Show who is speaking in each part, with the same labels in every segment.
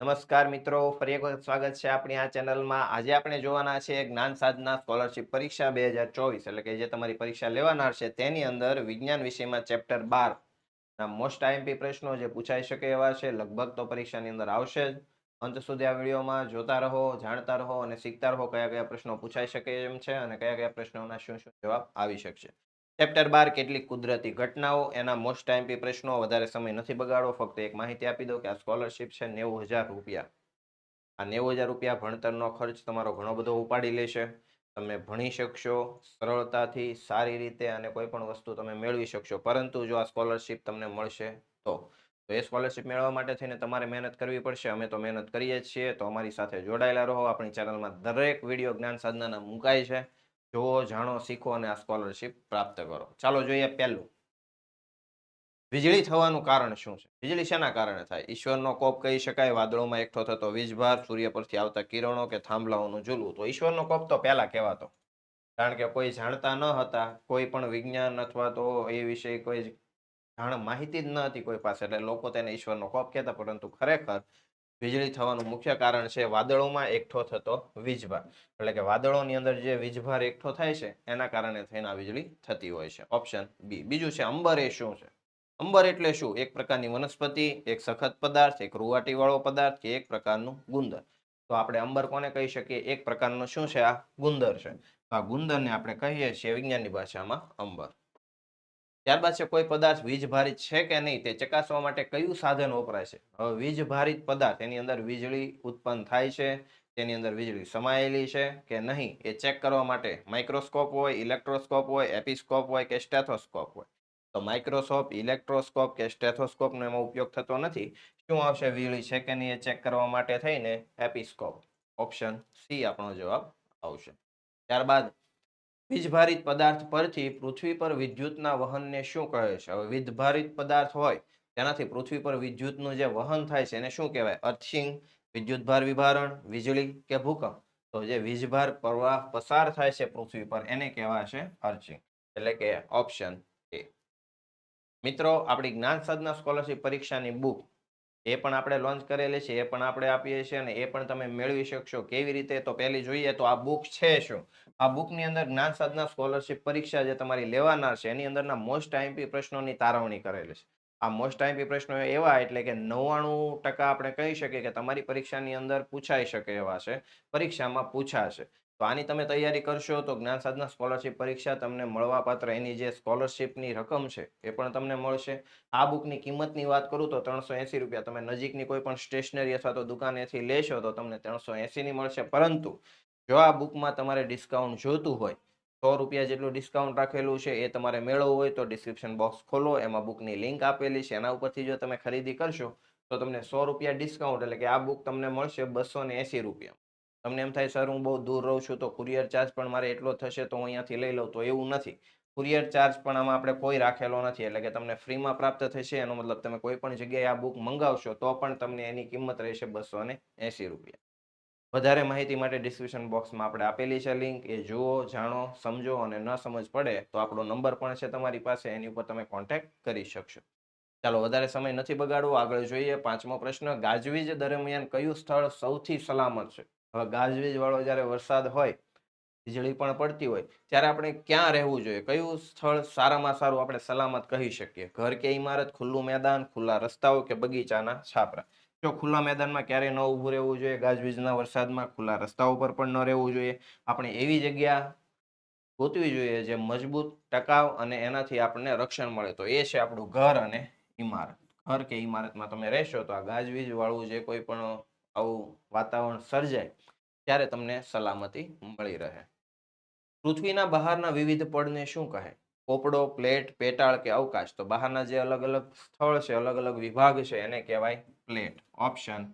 Speaker 1: નમસ્કાર મિત્રો, ફરી એક વખત સ્વાગત છે આપણી આ ચેનલમાં. આજે આપણે જોવાના છે જ્ઞાન સાધના સ્કોલરશિપ પરીક્ષા બે હજાર ચોવીસ, એટલે કે જે તમારી પરીક્ષા લેવાનાર છે તેની અંદર વિજ્ઞાન વિષયમાં ચેપ્ટર બાર ના મોસ્ટ આઈએમપી પ્રશ્નો જે પૂછાઈ શકે એવા છે, લગભગ તો પરીક્ષાની અંદર આવશે જ. અંત સુધી આ વિડીયોમાં જોતા રહો, જાણતા રહો અને શીખતા રહો કયા કયા પ્રશ્નો પૂછાઈ શકે એમ છે અને કયા કયા પ્રશ્નોના શું શું જવાબ આવી શકશે. ચેપ્ટર બાર, કેટલીક કુદરતી ઘટનાઓ. એના મોસ્ટ ટાઈમપી પ્રશ્નો વધારે સમય નથી બગાડવો. ફક્ત એક માહિતી આપી દો કે આ સ્કોલરશિપ છે નેવું હજાર રૂપિયા. આ નેવું હજાર રૂપિયા ભણતરનો ખર્ચ તમારો ઘણો બધો ઉપાડી લેશે. તમે ભણી શકશો સરળતાથી, સારી રીતે અને કોઈ પણ વસ્તુ તમે મેળવી શકશો. પરંતુ જો આ સ્કોલરશિપ તમને મળશે, તો? તો એ સ્કોલરશિપ મેળવવા માટે થઈને તમારે મહેનત કરવી પડશે. અમે તો મહેનત કરીએ છીએ. તો અમારી સાથે જોડાયેલા રહો. આપણી ચેનલમાં દરેક વીડિયો જ્ઞાન સાધનાના મુકાય છે. જુઓ જાણો, શીખો અને આ સ્કોલરશીપ પ્રાપ્ત કરો. ચાલો જોઈએ પહેલું. વીજળી થવાનું કારણ શું છે? વીજળી શેના કારણે થાય? ઈશ્વરનો કોપ કહી શકાય, વાદળોમાં એકઠો થતો વીજભાર, સૂર્ય પરથી આવતા કિરણો કે થાંભલાઓનું ઝૂલવું. તો ઈશ્વરનો કોપ તો પહેલા કહેવાતો. કારણ કે કોઈ જાણતા ન હતા, કોઈ પણ વિજ્ઞાન અથવા તો એ વિશે કોઈ જાણ માહિતી જ ન હતી કોઈ પાસે. એટલે લોકો તેને ઈશ્વરનો કોપ કહેતા, પરંતુ ખરેખર વીજળી થવાનું મુખ્ય કારણ છે વાદળોમાં એકઠો થતો વીજભાર. એટલે કે વાદળોની અંદર જે વીજભાર એકઠો થાય છે, એના કારણે થઈને આ વીજળી થતી હોય છે. ઓપ્શન બી બીજું છે અંબર એ શું છે? અંબર એટલે શું? એક પ્રકારની વનસ્પતિ, એક સખત પદાર્થ, એક રૂવાટીવાળો પદાર્થ કે એક પ્રકારનું ગુંદર. તો આપણે અંબર કોને કહી શકીએ? એક પ્રકારનો શું છે આ? ગુંદર છે. આ ગુંદરને આપણે કહીએ છીએ વિજ્ઞાનની ભાષામાં અંબર. ત્યારબાદ છે, કોઈ પદાર્થ વીજ ભારિત છે કે નહીં તે ચકાસવા માટે કયું સાધન વપરાય છે? હવે વીજભારિત પદાર્થ, એની અંદર વીજળી ઉત્પન્ન થાય છે, તેની અંદર વીજળી સમાયેલી છે કે નહીં એ ચેક કરવા માટે માઇક્રોસ્કોપ હોય, ઇલેક્ટ્રોસ્કોપ હોય, એપિસ્કોપ હોય કે સ્ટેથોસ્કોપ હોય. તો માઇક્રોસ્કોપ, ઇલેક્ટ્રોસ્કોપ કે સ્ટેથોસ્કોપનો એમાં ઉપયોગ થતો નથી. શું આવશે? વીજળી છે કે નહીં એ ચેક કરવા માટે થઈને એપિસ્કોપ. ઓપ્શન સી આપણો જવાબ આવશે. ત્યારબાદ વીજભારિત પદાર્થ પરથી પૃથ્વી પર વિદ્યુતના વહનને શું કહે છે? હવે વીજભારિત પદાર્થ હોય, તેનાથી પૃથ્વી પર વિદ્યુતનું જે વહન થાય છે એને શું કહેવાય? અર્થિંગ વિદ્યુતભાર વિભારણ, વીજળી કે ભૂકંપ? તો જે વીજભાર પ્રવાહ પસાર થાય છે પૃથ્વી પર એને કહેવાશે અર્થિંગ એટલે કે ઓપ્શન એ. મિત્રો, આપણી જ્ઞાન સાધના સ્કોલરશિપ પરીક્ષાની બુક એ પણ આપણે લોન્ચ કરેલી છે, એ પણ આપણે આપીએ છીએ અને એ પણ તમે મેળવી શકશો. કેવી રીતે? તો પહેલી જોઈએ તો આ બુક છે શું? આ બુકની અંદર જ્ઞાન સાધના સ્કોલરશિપ પરીક્ષા જે તમારી લેવાના છે, એની અંદરના મોસ્ટ આઈમ્પી પ્રશ્નોની તારવણી કરેલી છે. આ મોસ્ટ આઈમ્પી પ્રશ્નો એવા એટલે કે નવ્વાણું ટકા આપણે કહી શકીએ કે તમારી પરીક્ષાની અંદર પૂછાઈ શકે એવા છે, પરીક્ષામાં પૂછાશે. તો આની તમે તૈયારી કરશો તો જ્ઞાન સાધના સ્કોલરશિપ પરીક્ષા તમને મળવાપાત્ર એની જે સ્કોલરશિપની રકમ છે એ પણ તમને મળશે. આ બુકની કિંમતની વાત કરું તો ત્રણસો એંસી રૂપિયા. તમે નજીકની કોઈ પણ સ્ટેશનરી અથવા તો દુકાનેથી લેશો તો તમને ત્રણસો એંસીની મળશે. પરંતુ જો આ બુકમાં તમારે ડિસ્કાઉન્ટ જોતું હોય, સો રૂપિયા જેટલું ડિસ્કાઉન્ટ રાખેલું છે એ તમારે મેળવવું હોય તો ડિસ્ક્રિપ્શન બોક્સ ખોલો, એમાં બુકની લિંક આપેલી છે. એના ઉપરથી જો તમે ખરીદી કરશો તો તમને સો રૂપિયા ડિસ્કાઉન્ટ એટલે કે આ બુક તમને મળશે બસો ને એંસી રૂપિયા. તમને એમ થાય, સર, હું બહુ દૂર રહું છું, તો કુરિયર ચાર્જ પણ મારે એટલો થશે, તો હું અહીંયાથી લઈ લઉં. તો એવું નથી. કુરિયર ચાર્જ પણ આમાં આપણે કોઈ રાખેલો નથી, એટલે કે તમને ફ્રીમાં પ્રાપ્ત થશે, એનો મતલબ તમે કોઈ પણ જગ્યાએ આ બુક મંગાવશો, તો પણ તમને એની કિંમત રહેશે બસો ને એંસી રૂપિયા. વધારે માહિતી માટે ડિસ્ક્રિપ્શન બોક્સમાં આપણે આપેલી છે લિંક, એ જુઓ, જાણો, સમજો અને ન સમજ પડે, તો આપણો નંબર પણ છે તમારી પાસે, એની ઉપર તમે કોન્ટેક્ટ કરી શકશો. ચાલો, વધારે સમય નથી બગાડવો, આગળ જોઈએ પાંચમો પ્રશ્ન, ગાજવીજ દરમિયાન કયું સ્થળ સૌથી સલામત છે? હવે ગાજવીજ વાળો જ્યારે વરસાદ હોય, વીજળી પણ પડતી હોય, ત્યારે આપણે ક્યાં રહેવું જોઈએ? કયું સ્થળ સારામાં સારું આપણે સલામત કહી શકીએ? ઘર કે ઇમારત ખુલ્લું મેદાન, ખુલ્લા રસ્તાઓ કે બગીચાના છાપરા? જો ખુલ્લા મેદાનમાં ક્યારેય ન ઊભું રહેવું જોઈએ, ગાજવીજના વરસાદમાં ખુલ્લા રસ્તાઓ પર પણ ન રહેવું જોઈએ, આપણે એવી જગ્યા ગોતવી જોઈએ જે મજબૂત ટકાવ અને એનાથી આપણને રક્ષણ મળે, તો એ છે આપણું ઘર અને ઇમારત ઘર કે ઇમારતમાં તમે રહેશો તો આ ગાજવીજ વાળું જે કોઈ પણ આવું વાતાવરણ સર્જાય ત્યારે તમને સલામતી મળી રહે. પૃથ્વીના બહારના વિવિધ પડને શું કહે? પોપડો, પ્લેટ, પેટાળ કે અવકાશ? તો બહારના જે અલગ અલગ સ્થળ છે અલગ અલગ વિભાગ છે, એને કહેવાય પ્લેટ. ઓપ્શન.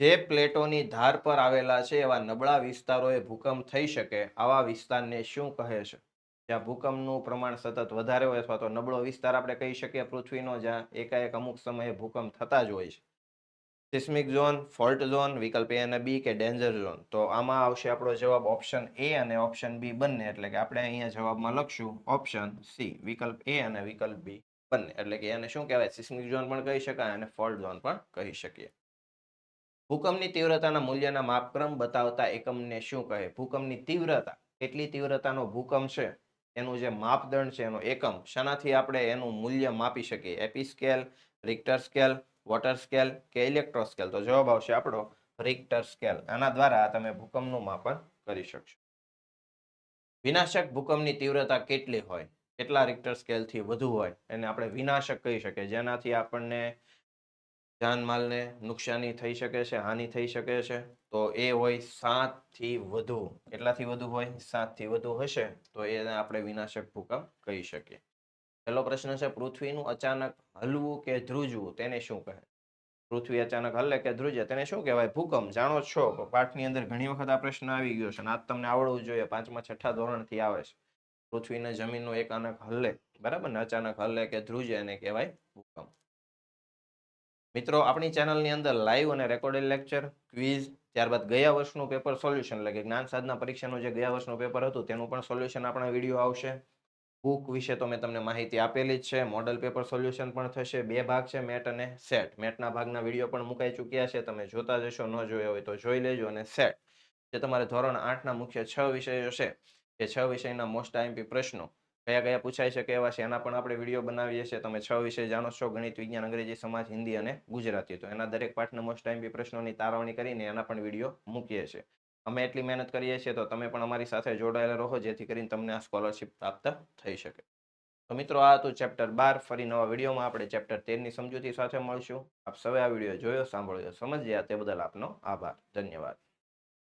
Speaker 1: જે પ્લેટોની ધાર પર આવેલા છે, એવા નબળા વિસ્તારોએ ભૂકંપ થઈ શકે, આવા વિસ્તારને શું કહે છે? જ્યાં ભૂકંપનું પ્રમાણ સતત વધારે હોય અથવા તો નબળો વિસ્તાર આપણે કહી શકીએ પૃથ્વીનો, જ્યાં એકાએક અમુક સમયે ભૂકંપ થતા જ હોય છે. સિસ્મિક ઝોન, ફોલ્ટ ઝોન, વિકલ્પ એ અને બી કે ડેન્જર ઝોન. તો આમાં આવશે આપણો જવાબ ઓપ્શન એ અને ઓપ્શન બી બંને. એટલે કે આપણે અહીંયા જવાબમાં લખશું ઓપ્શન સી, વિકલ્પ એ અને વિકલ્પ બી બંને. એટલે કે એને શું કહેવાય? સિસ્મિક ઝોન પણ કહી શકાય અને ફોલ્ટ ઝોન પણ કહી શકીએ. ભૂકંપની તીવ્રતાના મૂલ્યના માપક્રમ બતાવતા એકમને શું કહે? ભૂકંપની તીવ્રતા. કેટલી તીવ્રતાનો ભૂકંપ છે? એનું જે માપદંડ છે, એનો એકમ. શાનાથી આપણે એનું મૂલ્ય માપી શકીએ. AP scale, Richter scale water scale કે ઇલેક્ટ્રો સ્કેલ તો જવાબ આવશે આપણો રિક્ટર સ્કેલ આના દ્વારા તમે ભૂકંપનું માપન કરી શકશો. વિનાશક ભૂકંપની તીવ્રતા કેટલી હોય? કેટલા રિક્ટર સ્કેલથી વધુ હોય? એને આપણે વિનાશક કહી શકીએ. જેનાથી આપણને જાનમાલને નુકસાની થઈ શકે છે, હાનિ થઈ શકે છે. તો એ હોય સાતથી વધુ. કેટલાથી વધુ હોય? સાતથી વધુ હશે. તો એને આપણે વિનાશક ભૂકંપ કહી શકીએ. પહેલો પ્રશ્ન છે, પૃથ્વીનું અચાનક હલવું કે ધ્રુજવું? તેને શું કહે? પૃથ્વી અચાનક હલે કે ધ્રુજે? તેને શું કહેવાય? ભૂકંપ? જાણો છો પાઠની અંદર ઘણી વખત આ પ્રશ્ન આવી ગયો છે આ તમને આવડવું જોઈએ. પાંચમા, છઠ્ઠા ધોરણથી આવે છે. પૃથ્વીને જમીનનો એકાનક હલે, બરાબર ને? અચાનક હલે કે ધ્રુજે એને કહેવાય ભૂકંપ. મિત્રો, આપણી ચેનલની અંદર લાઈવ અને રેકોર્ડેડ લેક્ચર ક્વિઝ ત્યારબાદ ગયા વર્ષનું પેપર સોલ્યુશન એટલે કે જ્ઞાન સાધના પરીક્ષાનું જે ગયા વર્ષનું પેપર હતું, તેનું પણ સોલ્યુશન આપણા વીડિયો આવશે. બુક વિશે તો મેં તમને માહિતી આપેલી જ છે. મોડલ પેપર સોલ્યુશન પણ થશે. બે ભાગ છે મેટ અને સેટ મેટના ભાગના વીડિયો પણ મુકાઈ ચૂક્યા છે. તમે જોતા જશો, ન જોયા હોય તો જોઈ લેજો અને સેટ જે તમારે ધોરણ આઠના મુખ્ય છ વિષયો છે. એ છ વિષયના મોસ્ટ આઈએમપી પ્રશ્નો. કયા કયા પૂછાઈ શકે એવા છે, એના પણ આપણે વીડિયો બનાવીએ છીએ. તમે છ વિષય જાણો છો, ગણિત, વિજ્ઞાન, અંગ્રેજી, સમાજ, હિન્દી અને ગુજરાતી. તો એના દરેક પાઠના મોસ્ટ ટાઈમ પ્રશ્નોની તારવણી કરીને એના પણ વીડિયો મૂકીએ છીએ. અમે એટલી મહેનત કરીએ છીએ તો તમે પણ અમારી સાથે જોડાયેલા રહો, જેથી કરીને તમને આ સ્કોલરશિપ પ્રાપ્ત થઈ શકે. તો મિત્રો, આ હતું ચેપ્ટર બાર. ફરી નવા વિડીયોમાં આપણે ચેપ્ટર તેરની સમજૂતી સાથે મળશું. આપ સૌએ આ વીડિયો જોયો, સાંભળ્યો, સમજ્યા તે બદલ આપનો આભાર. ધન્યવાદ.